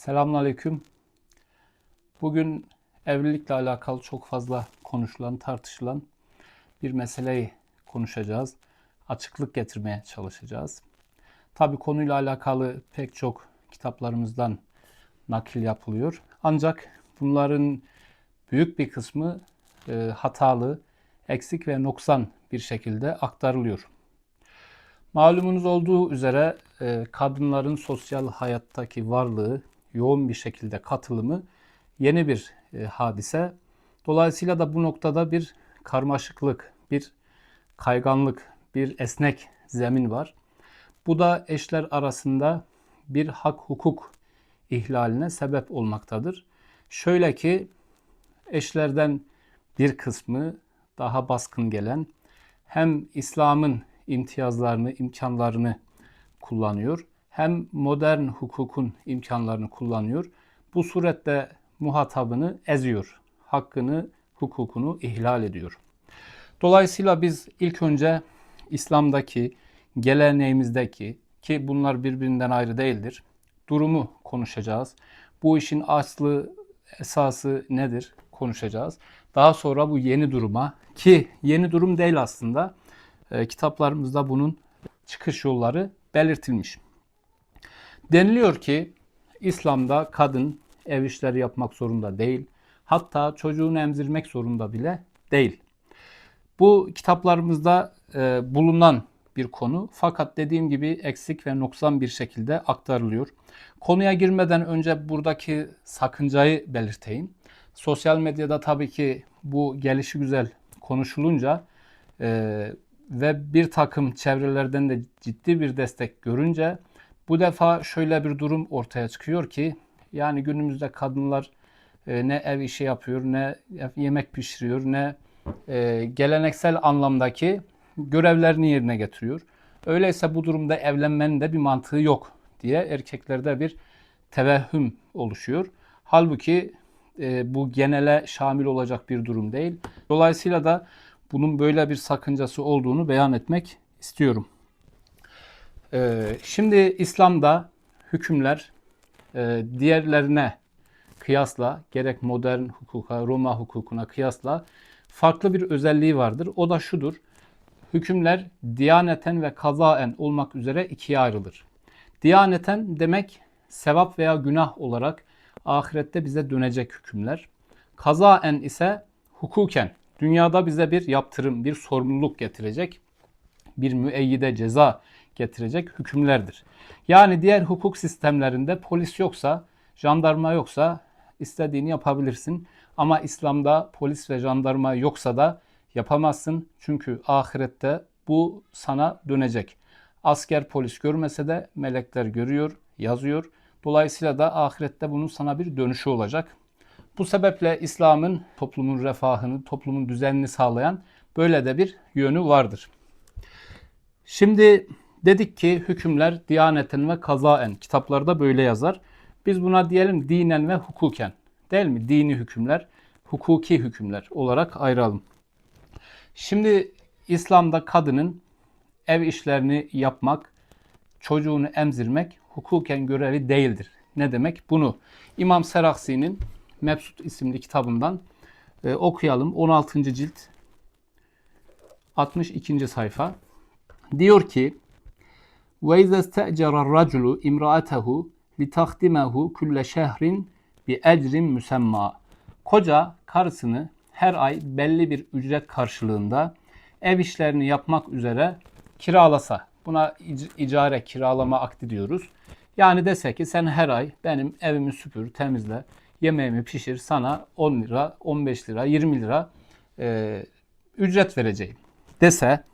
Selamünaleyküm. Bugün evlilikle alakalı çok fazla konuşulan, tartışılan bir meseleyi konuşacağız. Açıklık getirmeye çalışacağız. Tabi konuyla alakalı pek çok kitaplarımızdan nakil yapılıyor. Ancak bunların büyük bir kısmı e, hatalı, eksik ve noksan bir şekilde aktarılıyor. Malumunuz olduğu üzere e, kadınların sosyal hayattaki varlığı, yoğun bir şekilde katılımı yeni bir e, hadise. Dolayısıyla da bu noktada bir karmaşıklık, bir kayganlık, bir esnek zemin var. Bu da eşler arasında bir hak hukuk ihlaline sebep olmaktadır. Şöyle ki eşlerden bir kısmı daha baskın gelen hem İslam'ın imtiyazlarını, imkanlarını kullanıyor hem modern hukukun imkanlarını kullanıyor. Bu surette muhatabını eziyor. Hakkını, hukukunu ihlal ediyor. Dolayısıyla biz ilk önce İslam'daki, geleneğimizdeki ki bunlar birbirinden ayrı değildir. Durumu konuşacağız. Bu işin aslı, esası nedir konuşacağız. Daha sonra bu yeni duruma ki yeni durum değil aslında. E, kitaplarımızda bunun çıkış yolları belirtilmiş. Deniliyor ki İslam'da kadın ev işleri yapmak zorunda değil. Hatta çocuğunu emzirmek zorunda bile değil. Bu kitaplarımızda e, bulunan bir konu fakat dediğim gibi eksik ve noksan bir şekilde aktarılıyor. Konuya girmeden önce buradaki sakıncayı belirteyim. Sosyal medyada tabii ki bu gelişi güzel konuşulunca e, ve bir takım çevrelerden de ciddi bir destek görünce bu defa şöyle bir durum ortaya çıkıyor ki yani günümüzde kadınlar e, ne ev işi yapıyor, ne yemek pişiriyor, ne e, geleneksel anlamdaki görevlerini yerine getiriyor. Öyleyse bu durumda evlenmenin de bir mantığı yok diye erkeklerde bir tevehhüm oluşuyor. Halbuki e, bu genele şamil olacak bir durum değil. Dolayısıyla da bunun böyle bir sakıncası olduğunu beyan etmek istiyorum. Ee, şimdi İslam'da hükümler e, diğerlerine kıyasla gerek modern hukuka, Roma hukukuna kıyasla farklı bir özelliği vardır. O da şudur. Hükümler diyaneten ve kazaen olmak üzere ikiye ayrılır. Diyaneten demek sevap veya günah olarak ahirette bize dönecek hükümler. Kazaen ise hukuken dünyada bize bir yaptırım, bir sorumluluk getirecek, bir müeyyide ceza getirecek hükümlerdir. Yani diğer hukuk sistemlerinde polis yoksa, jandarma yoksa istediğini yapabilirsin. Ama İslam'da polis ve jandarma yoksa da yapamazsın. Çünkü ahirette bu sana dönecek. Asker polis görmese de melekler görüyor, yazıyor. Dolayısıyla da ahirette bunun sana bir dönüşü olacak. Bu sebeple İslam'ın toplumun refahını, toplumun düzenini sağlayan böyle de bir yönü vardır. Şimdi dedik ki hükümler diyaneten ve kazaen kitaplarda böyle yazar. Biz buna diyelim dinen ve hukuken. Değil mi? Dini hükümler, hukuki hükümler olarak ayıralım. Şimdi İslam'da kadının ev işlerini yapmak, çocuğunu emzirmek hukuken görevi değildir. Ne demek? Bunu İmam Seraksi'nin Mebsut isimli kitabından e, okuyalım. 16. cilt 62. sayfa. Diyor ki raculu imra'atehu li tahdimehu kulle şehrin bi ecrin müsemma. Koca karısını her ay belli bir ücret karşılığında ev işlerini yapmak üzere kiralasa. Buna icare kiralama akdi diyoruz. Yani dese ki sen her ay benim evimi süpür, temizle, yemeğimi pişir sana 10 lira, 15 lira, 20 lira e, ücret vereceğim dese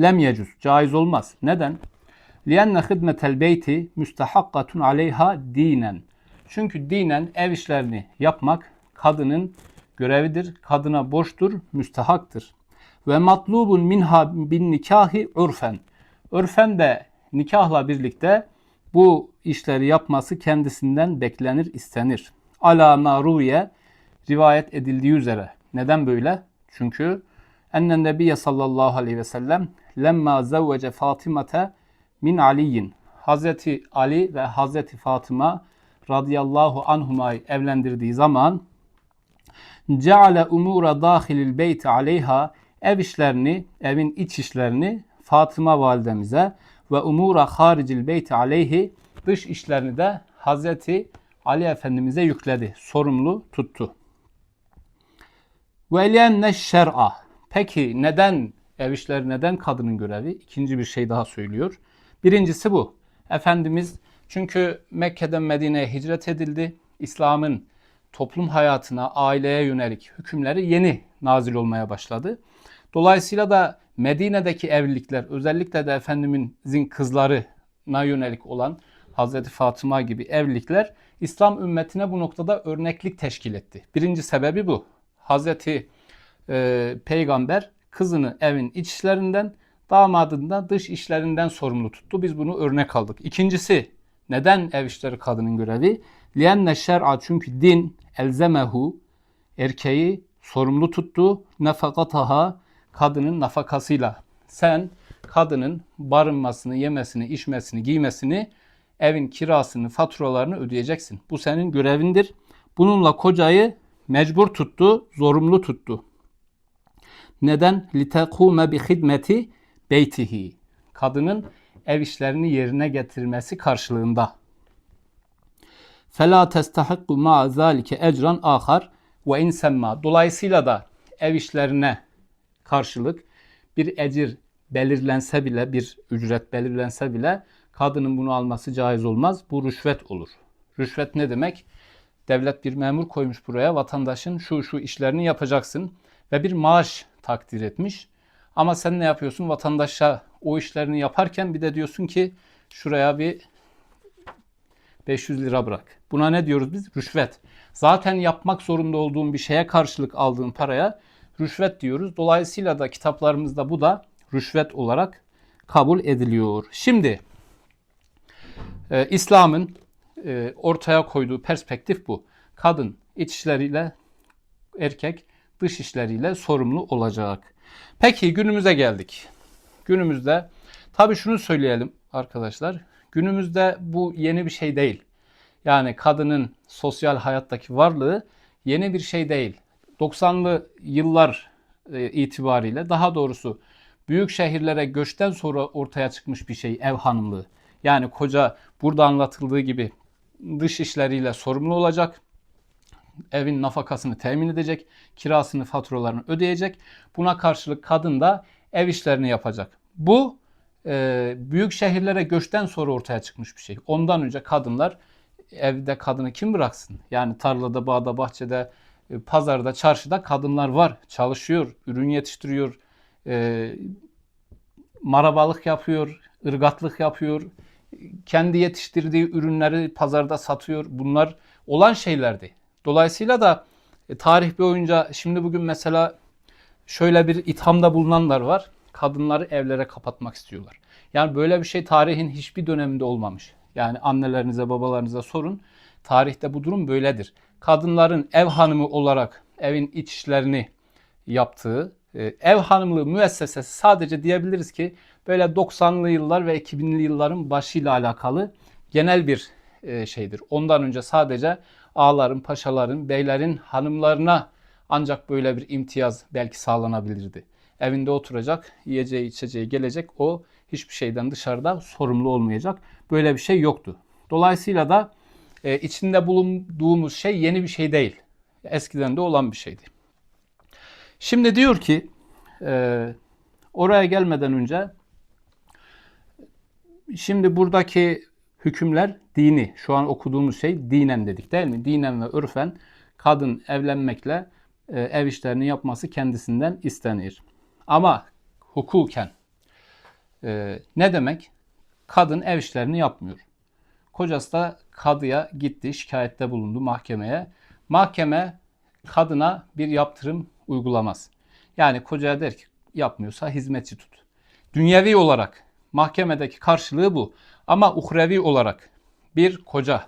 lem yecuz. Caiz olmaz. Neden? Lienne hidmetel beyti müstehakkatun aleyha dinen. Çünkü dinen ev işlerini yapmak kadının görevidir. Kadına borçtur, müstehaktır. Ve matlubun minha bin nikahi urfen. Örfen de nikahla birlikte bu işleri yapması kendisinden beklenir, istenir. Ala naruye rivayet edildiği üzere. Neden böyle? Çünkü ennen nebiye sallallahu aleyhi ve sellem lemma zevvece Fatimate min Aliyin. Hazreti Ali ve Hazreti Fatıma radıyallahu anhuma'yı evlendirdiği zaman ceale umura dahilil beyti aleyha ev işlerini, evin iç işlerini Fatıma validemize ve umura haricil beyti aleyhi dış işlerini de Hazreti Ali Efendimiz'e yükledi. Sorumlu tuttu. Ve şer'a. Peki neden ev işleri neden kadının görevi? İkinci bir şey daha söylüyor. Birincisi bu. Efendimiz çünkü Mekke'den Medine'ye hicret edildi. İslam'ın toplum hayatına, aileye yönelik hükümleri yeni nazil olmaya başladı. Dolayısıyla da Medine'deki evlilikler özellikle de Efendimizin kızlarına yönelik olan Hazreti Fatıma gibi evlilikler İslam ümmetine bu noktada örneklik teşkil etti. Birinci sebebi bu. Hazreti e, Peygamber kızını evin iç işlerinden, damadını da dış işlerinden sorumlu tuttu. Biz bunu örnek aldık. İkincisi neden ev işleri kadının görevi? Lienne şer'a çünkü din elzemehu erkeği sorumlu tuttu. Nefakataha kadının nafakasıyla. Sen kadının barınmasını, yemesini, içmesini, giymesini, evin kirasını, faturalarını ödeyeceksin. Bu senin görevindir. Bununla kocayı mecbur tuttu, zorunlu tuttu. Neden? لِتَقُومَ بِخِدْمَةِ beytihi. Kadının ev işlerini yerine getirmesi karşılığında. فَلَا تَسْتَحِقُّ مَا ذَٰلِكَ اَجْرًا آخر ve insemma. Dolayısıyla da ev işlerine karşılık bir ecir belirlense bile, bir ücret belirlense bile kadının bunu alması caiz olmaz. Bu rüşvet olur. Rüşvet ne demek? Devlet bir memur koymuş buraya. Vatandaşın şu şu işlerini yapacaksın ve bir maaş takdir etmiş. Ama sen ne yapıyorsun? Vatandaşa o işlerini yaparken bir de diyorsun ki şuraya bir 500 lira bırak. Buna ne diyoruz biz? Rüşvet. Zaten yapmak zorunda olduğun bir şeye karşılık aldığın paraya rüşvet diyoruz. Dolayısıyla da kitaplarımızda bu da rüşvet olarak kabul ediliyor. Şimdi e, İslam'ın e, ortaya koyduğu perspektif bu. Kadın iç işleriyle erkek dış işleriyle sorumlu olacak. Peki günümüze geldik. Günümüzde tabii şunu söyleyelim arkadaşlar. Günümüzde bu yeni bir şey değil. Yani kadının sosyal hayattaki varlığı yeni bir şey değil. 90'lı yıllar e, itibariyle daha doğrusu büyük şehirlere göçten sonra ortaya çıkmış bir şey ev hanımlığı. Yani koca burada anlatıldığı gibi dış işleriyle sorumlu olacak. Evin nafakasını temin edecek, kirasını, faturalarını ödeyecek. Buna karşılık kadın da ev işlerini yapacak. Bu e, büyük şehirlere göçten sonra ortaya çıkmış bir şey. Ondan önce kadınlar evde kadını kim bıraksın? Yani tarlada, bağda, bahçede, e, pazarda, çarşıda kadınlar var. Çalışıyor, ürün yetiştiriyor, e, marabalık yapıyor, ırgatlık yapıyor. Kendi yetiştirdiği ürünleri pazarda satıyor. Bunlar olan şeylerdi. Dolayısıyla da e, tarih boyunca şimdi bugün mesela şöyle bir ithamda bulunanlar var. Kadınları evlere kapatmak istiyorlar. Yani böyle bir şey tarihin hiçbir döneminde olmamış. Yani annelerinize, babalarınıza sorun. Tarihte bu durum böyledir. Kadınların ev hanımı olarak evin iç işlerini yaptığı, e, ev hanımlığı müessesesi sadece diyebiliriz ki böyle 90'lı yıllar ve 2000'li yılların başıyla alakalı genel bir e, şeydir. Ondan önce sadece ağaların, paşaların, beylerin hanımlarına ancak böyle bir imtiyaz belki sağlanabilirdi. Evinde oturacak, yiyeceği, içeceği gelecek. O hiçbir şeyden dışarıda sorumlu olmayacak. Böyle bir şey yoktu. Dolayısıyla da e, içinde bulunduğumuz şey yeni bir şey değil. Eskiden de olan bir şeydi. Şimdi diyor ki e, oraya gelmeden önce şimdi buradaki hükümler dini. Şu an okuduğumuz şey dinen dedik değil mi? Dinen ve örfen kadın evlenmekle e, ev işlerini yapması kendisinden istenir. Ama hukuken e, ne demek? Kadın ev işlerini yapmıyor. Kocası da kadıya gitti, şikayette bulundu mahkemeye. Mahkeme kadına bir yaptırım uygulamaz. Yani kocaya der ki yapmıyorsa hizmetçi tut. Dünyevi olarak mahkemedeki karşılığı bu. Ama uhrevi olarak bir koca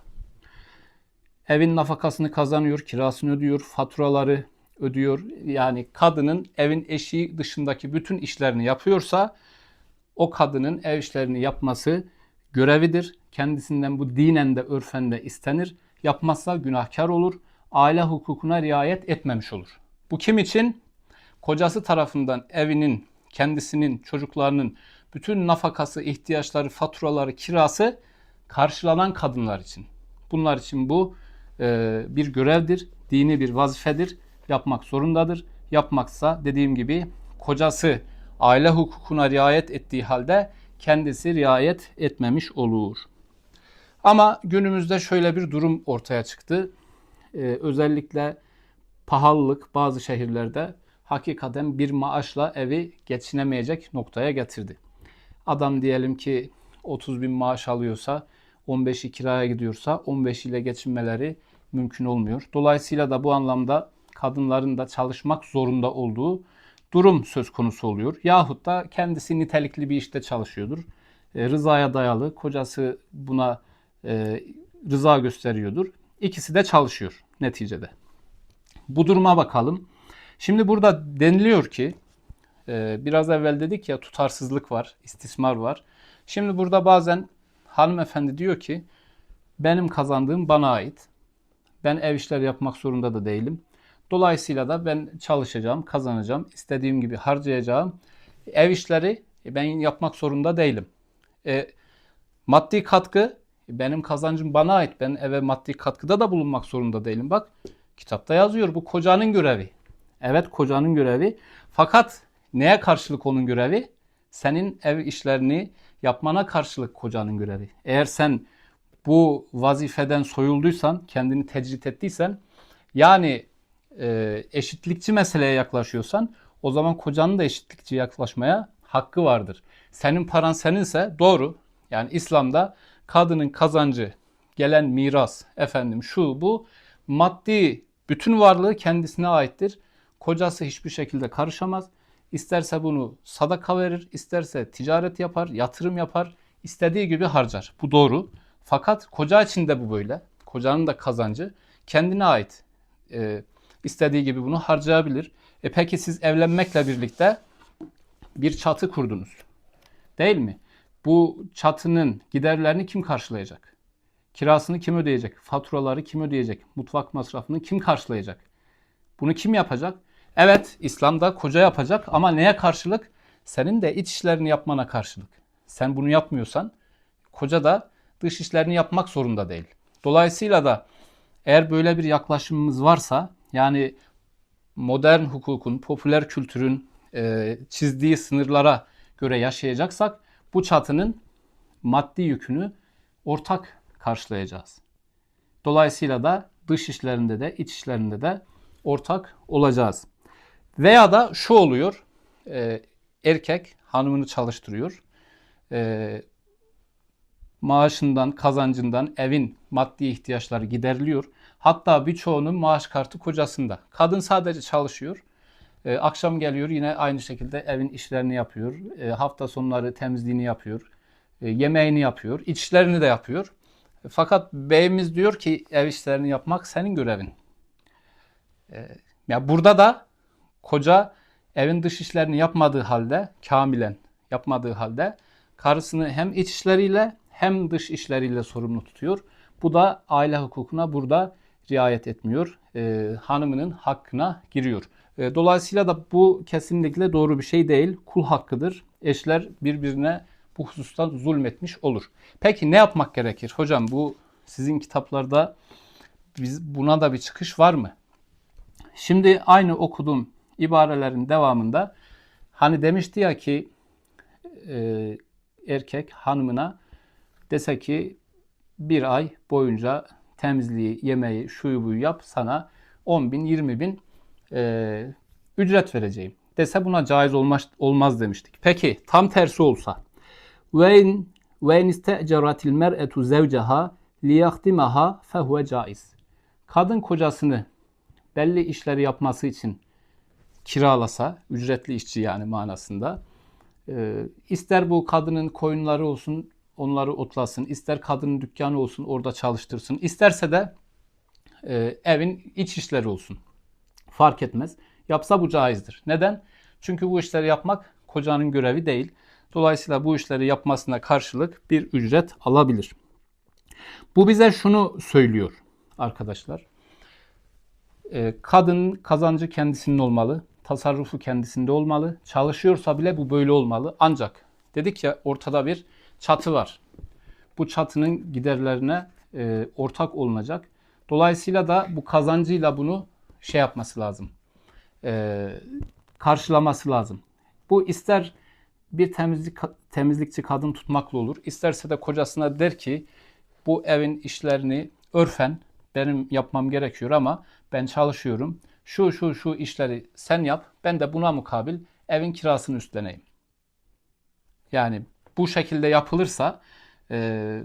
evin nafakasını kazanıyor, kirasını ödüyor, faturaları ödüyor. Yani kadının evin eşiği dışındaki bütün işlerini yapıyorsa o kadının ev işlerini yapması görevidir. Kendisinden bu dinen de örfen de istenir. yapmazsa günahkar olur. Aile hukukuna riayet etmemiş olur. Bu kim için? Kocası tarafından evinin, kendisinin, çocuklarının bütün nafakası, ihtiyaçları, faturaları, kirası karşılanan kadınlar için. Bunlar için bu e, bir görevdir, dini bir vazifedir. Yapmak zorundadır. Yapmaksa dediğim gibi kocası aile hukukuna riayet ettiği halde kendisi riayet etmemiş olur. Ama günümüzde şöyle bir durum ortaya çıktı. Ee, özellikle pahalılık bazı şehirlerde hakikaten bir maaşla evi geçinemeyecek noktaya getirdi. Adam diyelim ki 30 bin maaş alıyorsa 15'i kiraya gidiyorsa 15 ile geçinmeleri mümkün olmuyor. Dolayısıyla da bu anlamda kadınların da çalışmak zorunda olduğu durum söz konusu oluyor. Yahut da kendisi nitelikli bir işte çalışıyordur. E, rızaya dayalı, kocası buna e, rıza gösteriyordur. İkisi de çalışıyor neticede. Bu duruma bakalım. Şimdi burada deniliyor ki biraz evvel dedik ya tutarsızlık var, istismar var. Şimdi burada bazen hanımefendi diyor ki benim kazandığım bana ait. Ben ev işleri yapmak zorunda da değilim. Dolayısıyla da ben çalışacağım, kazanacağım, istediğim gibi harcayacağım. Ev işleri ben yapmak zorunda değilim. E, maddi katkı benim kazancım bana ait. Ben eve maddi katkıda da bulunmak zorunda değilim. Bak kitapta yazıyor bu kocanın görevi. Evet kocanın görevi. Fakat neye karşılık onun görevi? Senin ev işlerini yapmana karşılık kocanın görevi. Eğer sen bu vazifeden soyulduysan, kendini tecrit ettiysen, yani e, eşitlikçi meseleye yaklaşıyorsan, o zaman kocanın da eşitlikçi yaklaşmaya hakkı vardır. Senin paran seninse doğru. Yani İslam'da kadının kazancı, gelen miras, efendim şu bu maddi bütün varlığı kendisine aittir. Kocası hiçbir şekilde karışamaz. İsterse bunu sadaka verir, isterse ticaret yapar, yatırım yapar, istediği gibi harcar. Bu doğru. Fakat koca için de bu böyle. Kocanın da kazancı kendine ait. Ee, istediği gibi bunu harcayabilir. E peki siz evlenmekle birlikte bir çatı kurdunuz. Değil mi? Bu çatının giderlerini kim karşılayacak? Kirasını kim ödeyecek? Faturaları kim ödeyecek? Mutfak masrafını kim karşılayacak? Bunu kim yapacak? Evet, İslam'da koca yapacak ama neye karşılık? Senin de iç işlerini yapmana karşılık. Sen bunu yapmıyorsan koca da dış işlerini yapmak zorunda değil. Dolayısıyla da eğer böyle bir yaklaşımımız varsa yani modern hukukun, popüler kültürün e, çizdiği sınırlara göre yaşayacaksak bu çatının maddi yükünü ortak karşılayacağız. Dolayısıyla da dış işlerinde de iç işlerinde de ortak olacağız. Veya da şu oluyor. E, erkek hanımını çalıştırıyor. E, maaşından, kazancından evin maddi ihtiyaçları gideriliyor. Hatta birçoğunun maaş kartı kocasında. Kadın sadece çalışıyor. E, akşam geliyor yine aynı şekilde evin işlerini yapıyor. E, hafta sonları temizliğini yapıyor. E, yemeğini yapıyor. iç işlerini de yapıyor. Fakat beyimiz diyor ki ev işlerini yapmak senin görevin. E, ya burada da koca evin dış işlerini yapmadığı halde, kamilen yapmadığı halde karısını hem iç işleriyle hem dış işleriyle sorumlu tutuyor. Bu da aile hukukuna burada riayet etmiyor. E, hanımının hakkına giriyor. E, dolayısıyla da bu kesinlikle doğru bir şey değil. Kul hakkıdır. Eşler birbirine bu hususta zulmetmiş olur. Peki ne yapmak gerekir? Hocam bu sizin kitaplarda biz buna da bir çıkış var mı? Şimdi aynı okuduğum ibarelerin devamında hani demişti ya ki e, erkek hanımına dese ki bir ay boyunca temizliği, yemeği, şuyu buyu yap sana 10 bin, 20 bin e, ücret vereceğim dese buna caiz olmaz, olmaz demiştik. Peki tam tersi olsa ve ve isteceratil mer'etu zevceha liyahdimaha fehuve caiz. Kadın kocasını belli işleri yapması için kiralasa, ücretli işçi yani manasında, e, ister bu kadının koyunları olsun, onları otlasın, ister kadının dükkanı olsun, orada çalıştırsın, isterse de e, evin iç işleri olsun. Fark etmez. Yapsa bu caizdir. Neden? Çünkü bu işleri yapmak kocanın görevi değil. Dolayısıyla bu işleri yapmasına karşılık bir ücret alabilir. Bu bize şunu söylüyor arkadaşlar. Ee, kadın kazancı kendisinin olmalı. Tasarrufu kendisinde olmalı. Çalışıyorsa bile bu böyle olmalı. Ancak dedik ya ortada bir çatı var. Bu çatının giderlerine e, ortak olunacak. Dolayısıyla da bu kazancıyla bunu şey yapması lazım. E, karşılaması lazım. Bu ister bir temizlik temizlikçi kadın tutmakla olur. İsterse de kocasına der ki bu evin işlerini örfen benim yapmam gerekiyor ama ben çalışıyorum. Şu şu şu işleri sen yap. Ben de buna mukabil evin kirasını üstleneyim. Yani bu şekilde yapılırsa e,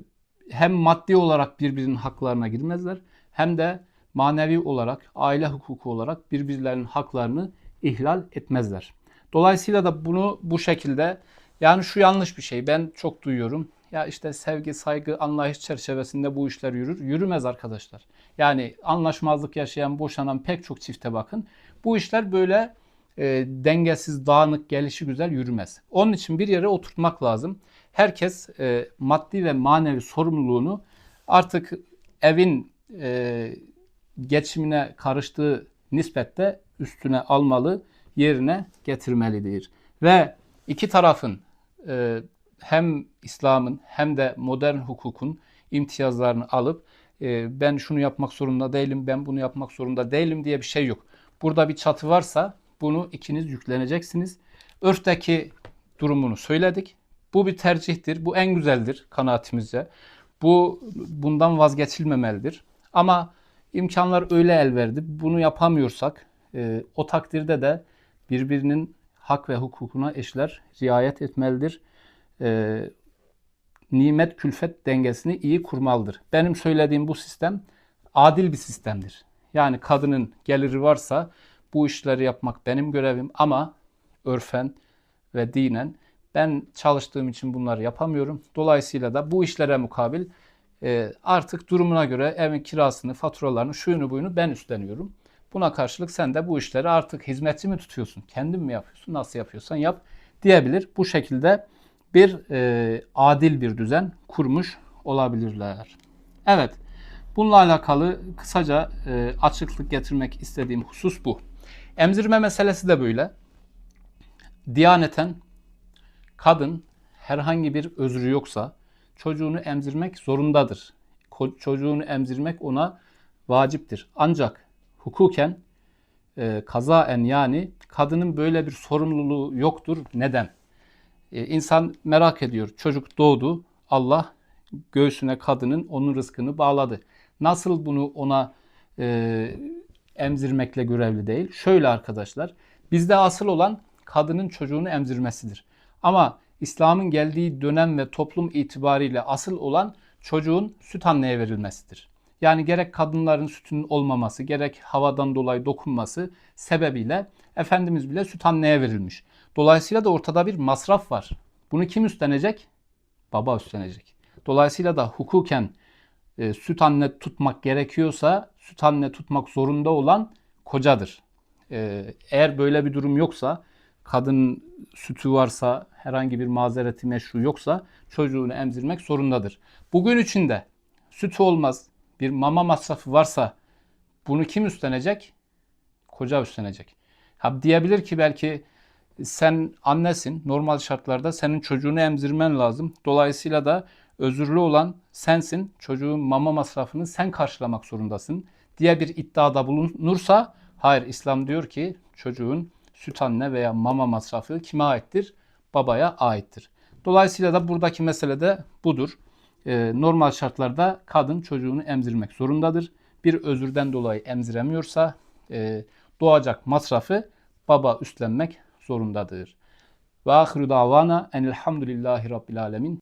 hem maddi olarak birbirinin haklarına girmezler hem de manevi olarak, aile hukuku olarak birbirlerinin haklarını ihlal etmezler. Dolayısıyla da bunu bu şekilde yani şu yanlış bir şey. Ben çok duyuyorum. Ya işte sevgi, saygı, anlayış çerçevesinde bu işler yürür. Yürümez arkadaşlar. Yani anlaşmazlık yaşayan, boşanan pek çok çifte bakın. Bu işler böyle e, dengesiz, dağınık, gelişi güzel yürümez. Onun için bir yere oturtmak lazım. Herkes e, maddi ve manevi sorumluluğunu artık evin e, geçimine karıştığı nispette üstüne almalı, yerine getirmelidir. Ve iki tarafın e, hem İslam'ın hem de modern hukukun imtiyazlarını alıp e, ben şunu yapmak zorunda değilim, ben bunu yapmak zorunda değilim diye bir şey yok. Burada bir çatı varsa bunu ikiniz yükleneceksiniz. Örfteki durumunu söyledik. Bu bir tercihtir. Bu en güzeldir kanaatimizce. Bu bundan vazgeçilmemelidir. Ama imkanlar öyle el verdi. Bunu yapamıyorsak e, o takdirde de birbirinin hak ve hukukuna eşler riayet etmelidir. E, nimet külfet dengesini iyi kurmalıdır. Benim söylediğim bu sistem adil bir sistemdir. Yani kadının geliri varsa bu işleri yapmak benim görevim ama örfen ve dinen ben çalıştığım için bunları yapamıyorum. Dolayısıyla da bu işlere mukabil e, artık durumuna göre evin kirasını, faturalarını, şuyunu buyunu ben üstleniyorum. Buna karşılık sen de bu işleri artık hizmetçi mi tutuyorsun? Kendin mi yapıyorsun? Nasıl yapıyorsan yap diyebilir. Bu şekilde bir e, adil bir düzen kurmuş olabilirler. Evet. Bununla alakalı kısaca e, açıklık getirmek istediğim husus bu. Emzirme meselesi de böyle. Diyaneten kadın herhangi bir özrü yoksa çocuğunu emzirmek zorundadır. Çocuğunu emzirmek ona vaciptir. Ancak hukuken e, kazaen yani kadının böyle bir sorumluluğu yoktur. Neden? E, insan merak ediyor. Çocuk doğdu. Allah göğsüne kadının onun rızkını bağladı. Nasıl bunu ona e, emzirmekle görevli değil? Şöyle arkadaşlar. Bizde asıl olan kadının çocuğunu emzirmesidir. Ama İslam'ın geldiği dönem ve toplum itibariyle asıl olan çocuğun süt anneye verilmesidir. Yani gerek kadınların sütünün olmaması, gerek havadan dolayı dokunması sebebiyle Efendimiz bile süt anneye verilmiş. Dolayısıyla da ortada bir masraf var. Bunu kim üstlenecek? Baba üstlenecek. Dolayısıyla da hukuken e, süt anne tutmak gerekiyorsa süt anne tutmak zorunda olan kocadır. E, eğer böyle bir durum yoksa kadın sütü varsa herhangi bir mazereti meşru yoksa çocuğunu emzirmek zorundadır. Bugün içinde sütü olmaz bir mama masrafı varsa bunu kim üstlenecek? Koca üstlenecek. Ha diyebilir ki belki sen annesin. Normal şartlarda senin çocuğunu emzirmen lazım. Dolayısıyla da özürlü olan sensin. Çocuğun mama masrafını sen karşılamak zorundasın diye bir iddiada bulunursa hayır İslam diyor ki çocuğun süt anne veya mama masrafı kime aittir? Babaya aittir. Dolayısıyla da buradaki mesele de budur. Ee, normal şartlarda kadın çocuğunu emzirmek zorundadır. Bir özürden dolayı emziremiyorsa e, doğacak masrafı baba üstlenmek zorundadır. Ve ahiru davana enelhamdülillahi rabbil alemin.